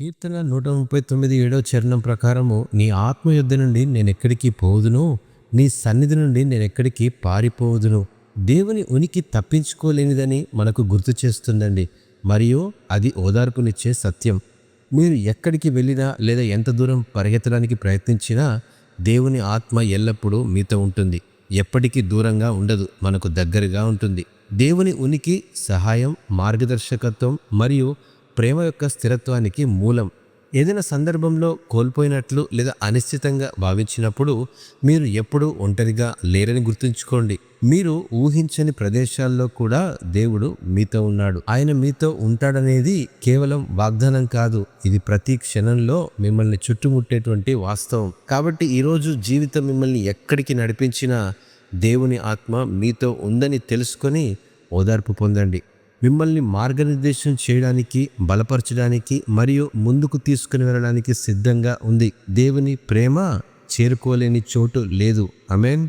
కీర్తన నూట ముప్పై తొమ్మిది ఏడో చరణం ప్రకారము నీ ఆత్మ యుద్ధ నుండి నేను ఎక్కడికి పోదును నీ సన్నిధి నుండి నేను ఎక్కడికి పారిపోదును దేవుని ఉనికి తప్పించుకోలేనిదని మనకు గుర్తు చేస్తుందండి. మరియు అది ఓదార్పునిచ్చే సత్యం. మీరు ఎక్కడికి వెళ్ళినా లేదా ఎంత దూరం పరిగెత్తడానికి ప్రయత్నించినా దేవుని ఆత్మ ఎల్లప్పుడూ మీతో ఉంటుంది. ఎప్పటికీ దూరంగా ఉండదు మనకు దగ్గరగా ఉంటుంది. దేవుని ఉనికి సహాయం మార్గదర్శకత్వం మరియు ప్రేమ యొక్క స్థిరత్వానికి మూలం. ఏదైనా సందర్భంలో కోల్పోయినట్లు లేదా అనిశ్చితంగా భావించినప్పుడు మీరు ఎప్పుడూ ఒంటరిగా లేరని గుర్తుంచుకోండి. మీరు ఊహించని ప్రదేశాల్లో కూడా దేవుడు మీతో ఉన్నాడు. ఆయన మీతో ఉంటాడనేది కేవలం వాగ్దానం కాదు. ఇది ప్రతి క్షణంలో మిమ్మల్ని చుట్టుముట్టేటువంటి వాస్తవం. కాబట్టి ఈరోజు జీవితం మిమ్మల్ని ఎక్కడికి నడిపించినా దేవుని ఆత్మ మీతో ఉందని తెలుసుకొని ఓదార్పు పొందండి. మిమ్మల్ని మార్గనిర్దేశం చేయడానికి బలపరచడానికి మరియు ముందుకు తీసుకుని వెళ్ళడానికి సిద్ధంగా ఉంది. దేవుని ప్రేమ చేరుకోలేని చోటు లేదు. అమెన్